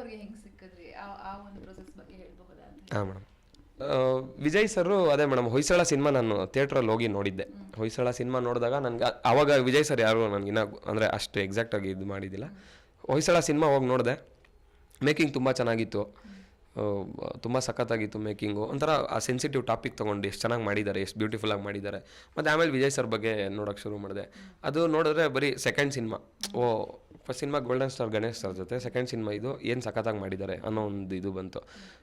ಅವ್ರಿಗೆ ಹೆಂಗ್ ಸಿಕ್ಕಿದ್ರಿ? ಆ ಒಂದು ಪ್ರೊಸೆಸ್ ಬಗ್ಗೆ ಹೇಳಬಹುದಾ ಹಾಂ ಮೇಡಮ್ ವಿಜಯ್ ಸರ್ ಅದೇ ಮೇಡಮ್ ಹೊಯ್ಸಳ ಸಿನಿಮಾ ನಾನು ಥಿಯೇಟ್ರಲ್ಲಿ ಹೋಗಿ ನೋಡಿದ್ದೆ. ಹೊಯ್ಸಳ ಸಿನಿಮಾ ನೋಡಿದಾಗ ನನಗೆ ಆವಾಗ ವಿಜಯ್ ಸರ್ ಯಾರು ನನಗಿನ್ನ ಅಂದರೆ ಅಷ್ಟು ಎಕ್ಸಾಕ್ಟಾಗಿ ಇದು ಮಾಡಿದ್ದಿಲ್ಲ. ಹೊಯ್ಸಳ ಸಿನಿಮಾ ಹೋಗಿ ನೋಡಿದೆ. ಮೇಕಿಂಗ್ ತುಂಬ ಚೆನ್ನಾಗಿತ್ತು. ತುಂಬ ಸಖತ್ತಾಗಿತ್ತು ಮೇಕಿಂಗು. ಒಂಥರ ಆ ಸೆನ್ಸಿಟಿವ್ ಟಾಪಿಕ್ ತೊಗೊಂಡು ಎಷ್ಟು ಚೆನ್ನಾಗಿ ಮಾಡಿದ್ದಾರೆ ಎಷ್ಟು ಬ್ಯೂಟಿಫುಲ್ಲಾಗಿ ಮಾಡಿದ್ದಾರೆ. ಮತ್ತು ಆಮೇಲೆ ವಿಜಯ್ ಸರ್ ಬಗ್ಗೆ ನೋಡೋಕ್ಕೆ ಶುರು ಮಾಡಿದೆ. ಅದು ನೋಡಿದ್ರೆ ಬರೀ ಸೆಕೆಂಡ್ ಸಿನಿಮಾ. ಓ first cinema golden star Ganesh sir ಜೊತೆ ಸೆಕೆಂಡ್ ಸಿನಿಮಾ ಇದು, ಏನು ಸಖತ್ತಾಗಿ ಮಾಡಿದ್ದಾರೆ ಅನ್ನೋ ಒಂದು ಇದು ಬಂತು.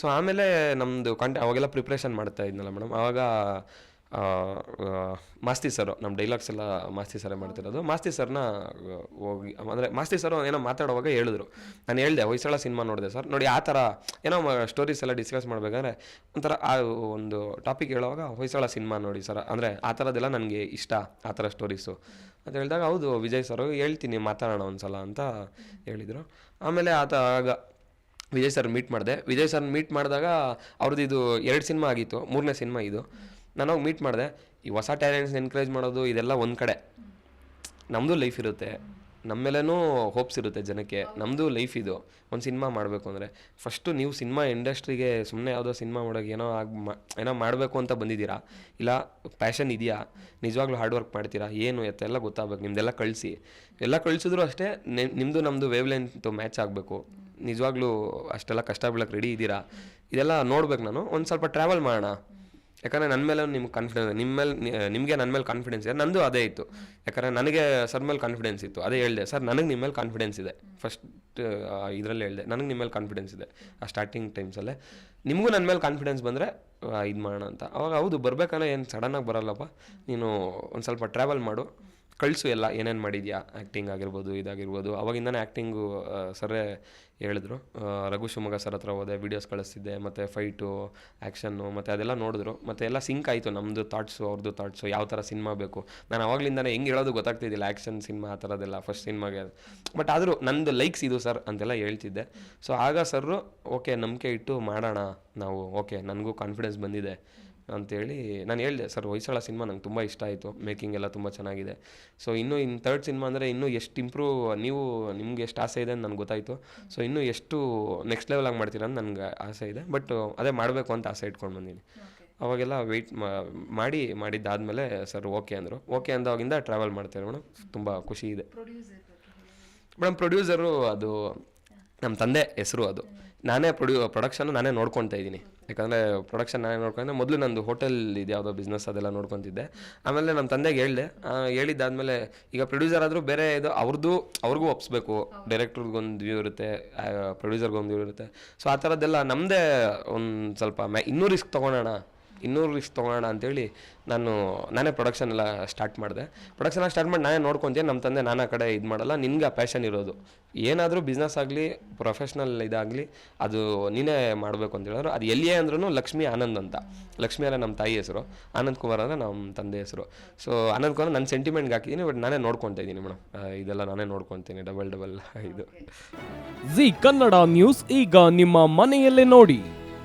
ಸೊ ಆಮೇಲೆ ನಮ್ಮದು ಕಂಟೆ ಅವಾಗೆಲ್ಲ ಪ್ರಿಪ್ರೇಷನ್ ಮಾಡ್ತಾ ಇದ್ನಲ್ಲ ಮೇಡಮ್ ಆವಾಗ ಮಾಸ್ತಿ ಸರ್ ನಮ್ಮ ಡೈಲಾಗ್ಸ್ ಎಲ್ಲ ಮಾಸ್ತಿ ಸರೇ ಮಾಡ್ತಿರೋದು. ಮಾಸ್ತಿ ಸರ್ನ ಹೋಗಿ, ಅಂದರೆ ಮಾಸ್ತಿ ಸರ್ ಏನೋ ಮಾತಾಡುವಾಗ ಹೇಳಿದ್ರು. ನಾನು ಹೇಳಿದೆ ಹೊಯ್ಸಳ ಸಿನಿಮಾ ನೋಡಿದೆ ಸರ್. ನೋಡಿ, ಆ ಥರ ಏನೋ ಸ್ಟೋರೀಸ್ ಎಲ್ಲ ಡಿಸ್ಕಸ್ ಮಾಡಬೇಕಾದ್ರೆ ಒಂಥರ ಆ ಒಂದು ಟಾಪಿಕ್ ಹೇಳುವಾಗ ಹೊಯ್ಸಳ ಸಿನಿಮಾ ನೋಡಿ ಸರ್. ಅಂದರೆ ಆ ಥರದ್ದೆಲ್ಲ ನನಗೆ ಇಷ್ಟ, ಆ ಥರ ಸ್ಟೋರೀಸು ಅಂತ ಹೇಳಿದಾಗ, ಹೌದು, ವಿಜಯ್ ಸರ್, ಹೇಳ್ತೀನಿ, ಮಾತಾಡೋಣ ಒಂದ್ಸಲ ಅಂತ ಹೇಳಿದರು. ಆಮೇಲೆ ಆತ ಆಗ ವಿಜಯ್ ಸರ್ ಮೀಟ್ ಮಾಡಿದೆ. ವಿಜಯ್ ಸರ್ ಮೀಟ್ ಮಾಡಿದಾಗ ಅವ್ರದ್ದು ಇದು ಎರಡು ಸಿನಿಮಾ ಆಗಿತ್ತು. ಮೂರನೇ ಸಿನಿಮಾ ಇದು. ನಾನು ಹೋಗಿ ಮೀಟ್ ಮಾಡಿದೆ, ಈ ಹೊಸ ಟ್ಯಾಲೆಂಟ್ಸ್ ಎನ್ಕರೇಜ್ ಮಾಡೋದು ಇದೆಲ್ಲ ಒಂದು ಕಡೆ. ನಮ್ಮದು ಲೈಫ್ ಇರುತ್ತೆ. ನಮ್ಮ ಮೇಲೇನೂ ಹೋಪ್ಸ್ ಇರುತ್ತೆ ಜನಕ್ಕೆ. ನಮ್ಮದು ಲೈಫ್ ಇದು. ಒಂದು ಸಿನಿಮಾ ಮಾಡಬೇಕು ಅಂದರೆ. ಫಸ್ಟು ನೀವು ಸಿನಿಮಾ ಇಂಡಸ್ಟ್ರಿಗೆ ಸುಮ್ಮನೆ ಯಾವುದೋ ಸಿನಿಮಾ ಮಾಡೋಕೆ ಏನೋ ಆಗಿ ಏನೋ ಮಾಡಬೇಕು ಅಂತ ಬಂದಿದ್ದೀರಾ? ಇಲ್ಲ ಪ್ಯಾಷನ್ ಇದೆಯಾ? ನಿಜವಾಗ್ಲೂ ಹಾರ್ಡ್ ವರ್ಕ್ ಮಾಡ್ತೀರಾ? ಏನು ಎತ್ತೆಲ್ಲ ಗೊತ್ತಾಗಬೇಕು. ನಿಮ್ದೆಲ್ಲ ಕಳಿಸಿ. ಎಲ್ಲ ಕಳಿಸಿದ್ರು ಅಷ್ಟೇ ನಿಮ್ಮದು ನಮ್ಮದು ವೇವ್ ಲೆಂತ್ ಮ್ಯಾಚ್ ಆಗಬೇಕು. ನಿಜವಾಗ್ಲೂ ಅಷ್ಟೆಲ್ಲ ಕಷ್ಟ ಬೀಳಕ್ಕೆ ರೆಡಿ ಇದ್ದೀರಾ? ಇದೆಲ್ಲ ನೋಡ್ಬೇಕು ನಾನು. ಒಂದು ಸ್ವಲ್ಪ ಟ್ರಾವೆಲ್ ಮಾಡೋಣ. ಯಾಕಂದರೆ ನನ್ನ ಮೇಲೆ ನಿಮ್ಗೆ ಕಾನ್ಫಿಡೆನ್ಸ್ ನಿಮ್ಮ ಮೇಲೆ ನಿಮಗೆ ನನ್ನ ಮೇಲೆ ಕಾನ್ಫಿಡೆನ್ಸ್ ಇದೆ. ನಂದು ಅದೇ ಇತ್ತು. ಯಾಕಂದರೆ ನನಗೆ ಸರ್ ಮೇಲೆ ಕಾನ್ಫಿಡೆನ್ಸ್ ಇತ್ತು. ಅದೇ ಹೇಳಿದೆ, ಸರ್, ನನಗೆ ನಿಮ್ಮ ಮೇಲೆ ಕಾನ್ಫಿಡೆನ್ಸ್ ಇದೆ. ಫಸ್ಟ್ ಇದರಲ್ಲಿ ಹೇಳಿದೆ, ನನಗೆ ನಿಮ್ಮ ಮೇಲೆ ಕಾನ್ಫಿಡೆನ್ಸ್ ಇದೆ. ಆ ಸ್ಟಾರ್ಟಿಂಗ್ ಟೈಮ್ಸಲ್ಲೇ ನಿಮಗೂ ನನ್ನ ಮೇಲೆ ಕಾನ್ಫಿಡೆನ್ಸ್ ಬಂದರೆ ಇದು ಮಾಡೋಣ ಅಂತ. ಅವಾಗ, ಹೌದು, ಬರಬೇಕಲ್ಲ, ಏನು ಸಡನ್ನಾಗಿ ಬರಲ್ಲಪ್ಪ. ನೀನು ಒಂದು ಸ್ವಲ್ಪ ಟ್ರಾವೆಲ್ ಮಾಡು. ಕಳಿಸು ಎಲ್ಲ, ಏನೇನು ಮಾಡಿದ್ಯಾ? ಆ್ಯಕ್ಟಿಂಗ್ ಆಗಿರ್ಬೋದು, ಇದಾಗಿರ್ಬೋದು. ಅವಾಗಿಂದನೇ ಆ್ಯಕ್ಟಿಂಗು ಸರೇ ಹೇಳಿದ್ರು. ರಘು ಶಿವಮೊಗ್ಗ ಸರ್ ಹತ್ರ ಹೋದೆ ವೀಡಿಯೋಸ್ ಕಳಿಸ್ತಿದ್ದೆ, ಮತ್ತು ಫೈಟು ಆ್ಯಕ್ಷನ್ನು ಮತ್ತು ಅದೆಲ್ಲ ನೋಡಿದ್ರು. ಮತ್ತು ಎಲ್ಲ ಸಿಂಕ್ ಆಯಿತು ನಮ್ಮದು ಥಾಟ್ಸು ಅವ್ರದ್ದು ಥಾಟ್ಸು ಯಾವ ಥರ ಸಿನಿಮಾ ಬೇಕು. ನಾನು ಅವಾಗಲಿಂದನೇ ಹೆಂಗೆ ಹೇಳೋದು ಗೊತ್ತಾಗ್ತಿದ್ದಿಲ್ಲ ಆ್ಯಕ್ಷನ್ ಸಿನಿಮಾ ಆ ಥರದ್ದೆಲ್ಲ ಫಸ್ಟ್ ಸಿನಿಮಾಗೆ ಬಟ್ ಆದರೂ ನಂದು ಲೈಕ್ಸ್ ಇದು ಸರ್ ಅಂತೆಲ್ಲ ಹೇಳ್ತಿದ್ದೆ. ಸೊ ಆಗ ಸರ್ರು ಓಕೆ ನಂಬಿಕೆ ಇಟ್ಟು ಮಾಡೋಣ, ನಾವು ಓಕೆ ನನಗೂ ಕಾನ್ಫಿಡೆನ್ಸ್ ಬಂದಿದೆ. ಅಂತೇಳಿ ನಾನು ಹೇಳಿದೆ ಸರ್ ಹೊಯ್ಸಳ ಸಿನಿಮಾ ನಂಗೆ ತುಂಬ ಇಷ್ಟ ಆಯಿತು ಮೇಕಿಂಗ್ ಎಲ್ಲ ತುಂಬ ಚೆನ್ನಾಗಿದೆ. ಸೊ ಇನ್ನೂ ಇನ್ನು ತರ್ಡ್ ಸಿನಿಮಾ ಅಂದರೆ ಇನ್ನೂ ಎಷ್ಟು ಇಂಪ್ರೂವ್ ನೀವು ನಿಮ್ಗೆ ಎಷ್ಟು ಆಸೆ ಇದೆ ಅಂತ ನನಗೆ ಗೊತ್ತಾಯಿತು. ಸೊ ಇನ್ನೂ ಎಷ್ಟು ನೆಕ್ಸ್ಟ್ ಲೆವೆಲಾಗಿ ಮಾಡ್ತೀರಾ ಅಂತ ನನಗೆ ಆಸೆ ಇದೆ. ಬಟ್ ಅದೇ ಮಾಡಬೇಕು ಅಂತ ಆಸೆ ಇಟ್ಕೊಂಡು ಬಂದೀನಿ. ಅವಾಗೆಲ್ಲ ವೆಯ್ಟ್ ಮಾಡಿ ಮಾಡಿದ್ದಾದಮೇಲೆ ಸರ್ ಓಕೆ ಅಂದರು. ಓಕೆ ಅಂದವಾಗಿಂದ ಟ್ರಾವೆಲ್ ಮಾಡ್ತಾರೆ ಮೇಡಮ್ ತುಂಬ ಖುಷಿ ಇದೆ. ಮೇಡಮ್ ಪ್ರೊಡ್ಯೂಸರು ಅದು ನಮ್ಮ ತಂದೆ ಹೆಸರು ಅದು. ನಾನೇ ಪ್ರೊಡ್ಯೂ ಪ್ರೊಡಕ್ಷನ್ ನಾನೇ ನೋಡ್ಕೊತಾ ಇದ್ದೀನಿ. ಯಾಕಂದರೆ ಪ್ರೊಡಕ್ಷನ್ ನಾನೇ ನೋಡ್ಕೊಂಡೆ. ಮೊದಲು ನಂದು ಹೋಟೆಲ್ ಇದು ಯಾವುದೋ ಬಿಸ್ನೆಸ್ ಅದೆಲ್ಲ ನೋಡ್ಕೊತಿದ್ದೆ. ಆಮೇಲೆ ನಮ್ಮ ತಂದೆಗೆ ಹೇಳಿದೆ. ಹೇಳಿದ್ದಾದಮೇಲೆ ಈಗ ಪ್ರೊಡ್ಯೂಸರ್ ಆದರೂ ಬೇರೆ ಇದು ಅವ್ರದ್ದು ಅವ್ರಿಗೂ ಒಪ್ಸ್ಬೇಕು. ಡೈರೆಕ್ಟ್ರಿಗೊಂದು ವ್ಯೂ ಇರುತ್ತೆ ಪ್ರೊಡ್ಯೂಸರ್ಗೊಂದು ವ್ಯೂ ಇರುತ್ತೆ. ಸೊ ಆ ಥರದ್ದೆಲ್ಲ ನಮ್ಮದೇ ಒಂದು ಸ್ವಲ್ಪ ಮ್ಯಾ ಇನ್ನೂ ರಿಸ್ಕ್ ತೊಗೊಳೋಣ. ಇನ್ನೂರು ರಿಸ್ಕ್ ತೊಗೊಳೋಣ ಅಂತೇಳಿ ನಾನು, ನಾನೇ ಪ್ರೊಡಕ್ಷನ್ ಎಲ್ಲ ಸ್ಟಾರ್ಟ್ ಮಾಡಿದೆ. ಪ್ರೊಡಕ್ಷನ್ ಸ್ಟಾರ್ಟ್ ಮಾಡಿ ನಾನೇ ನೋಡ್ಕೊಂತೀನಿ ನಮ್ಮ ತಂದೆ ನಾನು ಕಡೆ ಇದು ಮಾಡಲ್ಲ, ನಿನ್ಗೆ ಆ ಪ್ಯಾಷನ್ ಇರೋದು. ಏನಾದರೂ ಬಿಸ್ನೆಸ್ ಆಗಲಿ ಪ್ರೊಫೆಷ್ನಲ್ ಇದಾಗಲಿ, ಅದು ನೀನೇ ಮಾಡಬೇಕು ಅಂತ ಹೇಳಿದ್ರು. ಅದು ಎಲ್ಲಿಯೇ ಅಂದ್ರೂ ಲಕ್ಷ್ಮಿ ಆನಂದ್ ಅಂತ. ಲಕ್ಷ್ಮೀ ನಮ್ಮ ತಾಯಿ ಹೆಸರು, ಆನಂದ್ ಕುಮಾರ್ ಅಂದರೆ ನಮ್ಮ ತಂದೆ ಹೆಸರು. ಸೊ ಆನಂದ್ ಕುಮಾರ್ ನನ್ನ ಸೆಂಟಿಮೆಂಟ್ಗೆ ಹಾಕಿದ್ದೀನಿ ಬಟ್ ನಾನೇ ನೋಡ್ಕೊತಾ ಇದ್ದೀನಿ ಮೇಡಮ್ ಇದೆಲ್ಲ ನಾನೇ ನೋಡ್ಕೊತೀನಿ ಡಬಲ್ ಡಬಲ್ ಇದು. ಜಿ ಕನ್ನಡ ನ್ಯೂಸ್ ಈಗ ನಿಮ್ಮ ಮನೆಯಲ್ಲೇ ನೋಡಿ.